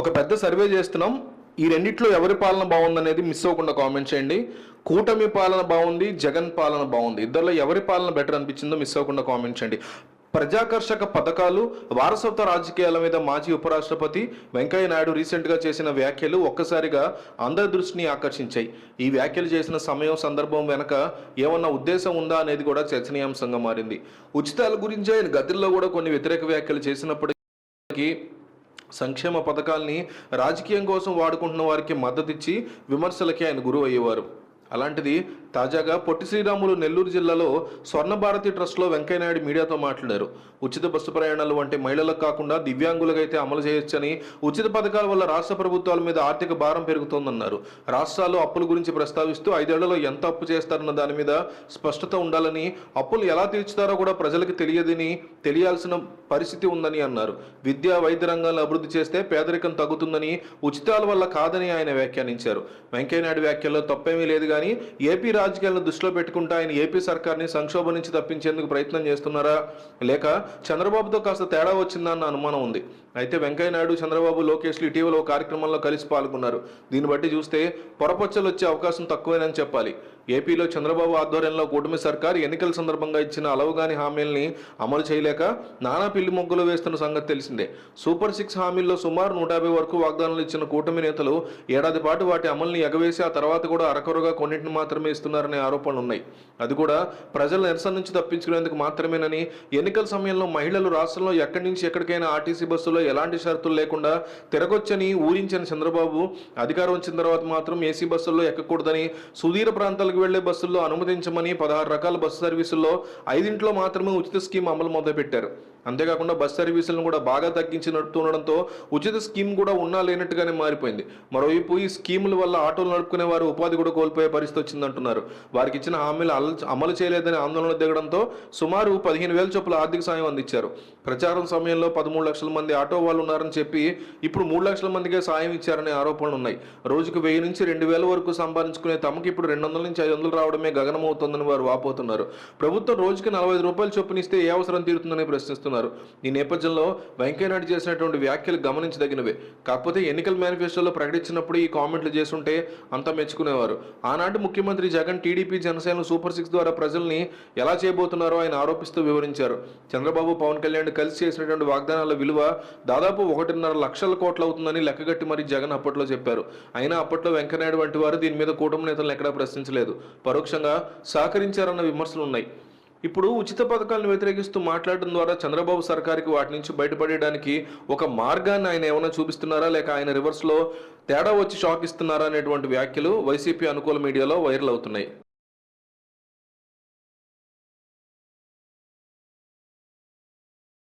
ఒక పెద్ద సర్వే చేస్తున్నాం. ఈ రెండిట్లో ఎవరి పాలన బాగుందనేది మిస్ అవ్వకుండా కామెంట్ చేయండి. కూటమి పాలన బాగుంది జగన్ పాలన బాగుంది. ఇద్దరిలో ఎవరి పాలన బెటర్ అనిపించిందో మిస్ అవ్వకుండా కామెంట్ చేయండి. ప్రజాకర్షక పథకాలు వారసత్వ రాజకీయాల మీద మాజీ ఉపరాష్ట్రపతి వెంకయ్య నాయుడు రీసెంట్గా చేసిన వ్యాఖ్యలు ఒక్కసారిగా అందరి దృష్టిని ఆకర్షించాయి. ఈ వ్యాఖ్యలు చేసిన సమయం సందర్భం వెనక ఏమన్నా ఉద్దేశం ఉందా అనేది కూడా చర్చనీయాంశంగా మారింది. ఉచితాల గురించి ఆయన గతిలో కూడా కొన్ని వ్యతిరేక వ్యాఖ్యలు చేసినప్పటికీ సంక్షేమ పథకాల్ని రాజకీయం కోసం వాడుకుంటున్న వారికి మద్దతిచ్చి విమర్శలకి ఆయన గురువు అయ్యేవారు అలాంటిది తాజాగా పొట్టి శ్రీరాములు నెల్లూరు జిల్లాలో స్వర్ణ భారతి ట్రస్ట్లో వెంకయ్యనాయుడు మీడియాతో మాట్లాడారు. ఉచిత బస్సు ప్రయాణాలు వంటి మహిళలకు కాకుండా దివ్యాంగులకైతే అమలు చేయొచ్చని ఉచిత పథకాల వల్ల రాష్ట్ర ప్రభుత్వాల మీద ఆర్థిక భారం పెరుగుతోందన్నారు. రాష్ట్రాలు అప్పుల గురించి ప్రస్తావిస్తూ ఐదేళ్ళలో ఎంత అప్పు చేస్తారన్న దాని మీద స్పష్టత ఉండాలని అప్పులు ఎలా తీర్చుతారో కూడా ప్రజలకు తెలియదని తెలియాల్సిన పరిస్థితి ఉందని అన్నారు. విద్యా వైద్య రంగాలను అభివృద్ధి చేస్తే పేదరికం తగ్గుతుందని ఉచితాల వల్ల కాదని ఆయన వ్యాఖ్యానించారు. వెంకయ్యనాయుడు వ్యాఖ్యల్లో తప్పేమీ లేదు కానీ ఏపీ రాజకీయాలను దృష్టిలో పెట్టుకుంటూ ఆయన ఏపీ సర్కార్ని సంక్షోభం నుంచి తప్పించేందుకు ప్రయత్నం చేస్తున్నారా? లేక చంద్రబాబుతో కాస్త తేడా వచ్చిందా అన్న అనుమానం ఉంది. అయితే వెంకయ్యనాయుడు చంద్రబాబు లోకేష్లు ఇటీవల ఓ కార్యక్రమంలో కలిసి పాల్గొన్నారు. దీన్ని బట్టి చూస్తే పొరపచ్చలు వచ్చే అవకాశం తక్కువేనని చెప్పాలి. ఏపీలో చంద్రబాబు ఆధ్వర్యంలో కూటమి సర్కార్ ఎన్నికల సందర్భంగా ఇచ్చిన అలవుగాని హామీల్ని అమలు చేయలేక నానా పిల్లి మొగ్గులు వేస్తున్న సంగతి తెలిసిందే. సూపర్ సిక్స్ హామీల్లో సుమారు నూట యాభై వరకు వాగ్దానాలు ఇచ్చిన కూటమి నేతలు ఏడాది పాటు వాటి అమలుని ఎగవేసి ఆ తర్వాత కూడా అరకొరగా కొన్నింటిని మాత్రమే చేస్తున్నారనే ఆరోపణలు ఉన్నాయి. అది కూడా ప్రజల నిరసన నుంచి తప్పించుకునేందుకు మాత్రమేనని ఎన్నికల సమయంలో మహిళలు రాష్ట్రంలో ఎక్కడి నుంచి ఎక్కడికైనా ఆర్టీసీ బస్సులో ఎలాంటి షరతులు లేకుండా తిరగొచ్చని ఊరించిన చంద్రబాబు అధికారం వచ్చిన తర్వాత మాత్రం ఏసీ బస్సుల్లో ఎక్కకూడదని సుదీర ప్రాంతాలకు వెళ్ళే బస్సుల్లో అనుమతించమని పదహారు రకాల బస్సు సర్వీసుల్లో ఐదింట్లో మాత్రమే ఉచిత స్కీమ్ అమలు మొదలుపెట్టారు. అంతేకాకుండా బస్ సర్వీసులను కూడా బాగా తగ్గించి నడుపుతుండడంతో ఉచిత స్కీమ్ కూడా ఉన్నా లేనట్టుగానే మారిపోయింది. మరోవైపు ఈ స్కీముల వల్ల ఆటోలు నడుపుకునే వారు ఉపాధి కూడా కోల్పోయే పరిస్థితి వచ్చిందంటున్నారు. వారికి ఇచ్చిన హామీలు అల- అమలు చేయలేదని ఆందోళన దిగడంతో సుమారు పదిహేను వేల చొప్పుల ఆర్థిక సాయం అందించారు. ప్రచారం సమయంలో పదమూడు లక్షల మంది ఆటో వాళ్ళు ఉన్నారని చెప్పి ఇప్పుడు మూడు లక్షల మందికే సాయం ఇచ్చారనే ఆరోపణలు ఉన్నాయి. రోజుకు వెయ్యి నుంచి రెండు వేల వరకు సంపాదించుకునే తమకి ఇప్పుడు రెండు వందల నుంచి ఐదు వందలు రావడమే గగనమవుతోందని వారు వాపోతున్నారు. ప్రభుత్వం రోజుకి నలభై ఐదు రూపాయలు చొప్పున ఇస్తే ఏ అవసరం తీరుతుందని ప్రశ్నిస్తున్నారు. ఈ నేపథ్యంలో వెంకయ్యనాయుడు చేసినటువంటి వ్యాఖ్యలు గమనించదగినవే. కాకపోతే ఎన్నికల మేనిఫెస్టోలో ప్రకటించినప్పుడు ఈ కామెంట్లు చేస్తుంటే అంతా మెచ్చుకునేవారు. ఆనాటి ముఖ్యమంత్రి Jagan TDP Janasena super six ద్వారా ప్రజల్ని ఎలా చేయబోతున్నారో ఆయన ఆరోపిస్తూ వివరించారు. చంద్రబాబు పవన్ కళ్యాణ్ కలిసి చేసినటువంటి వాగ్దానాల విలువ దాదాపు ఒకటిన్నర లక్షల కోట్లు అవుతుందని లెక్కగట్టి మరి జగన్ అప్పట్లో చెప్పారు. అయినా అప్పట్లో వెంకయ్యనాయుడు వంటి వారు దీని మీద కూటమి నేతలను ఎక్కడా ప్రశ్నించలేదు. పరోక్షంగా సహకరించారన్న విమర్శలు ఉన్నాయి ఇప్పుడు ఉచిత పథకాలను వ్యతిరేకిస్తూ మాట్లాడడం ద్వారా చంద్రబాబు సర్కార్కి వాటి నుంచి బయటపడేయడానికి ఒక మార్గాన్ని ఆయన ఏమైనా చూపిస్తున్నారా? లేక ఆయన రివర్స్లో తేడా వచ్చి షాక్ ఇస్తున్నారా? అనేటువంటి వ్యాఖ్యలు వైసీపీ అనుకూల మీడియాలో వైరల్ అవుతున్నాయి.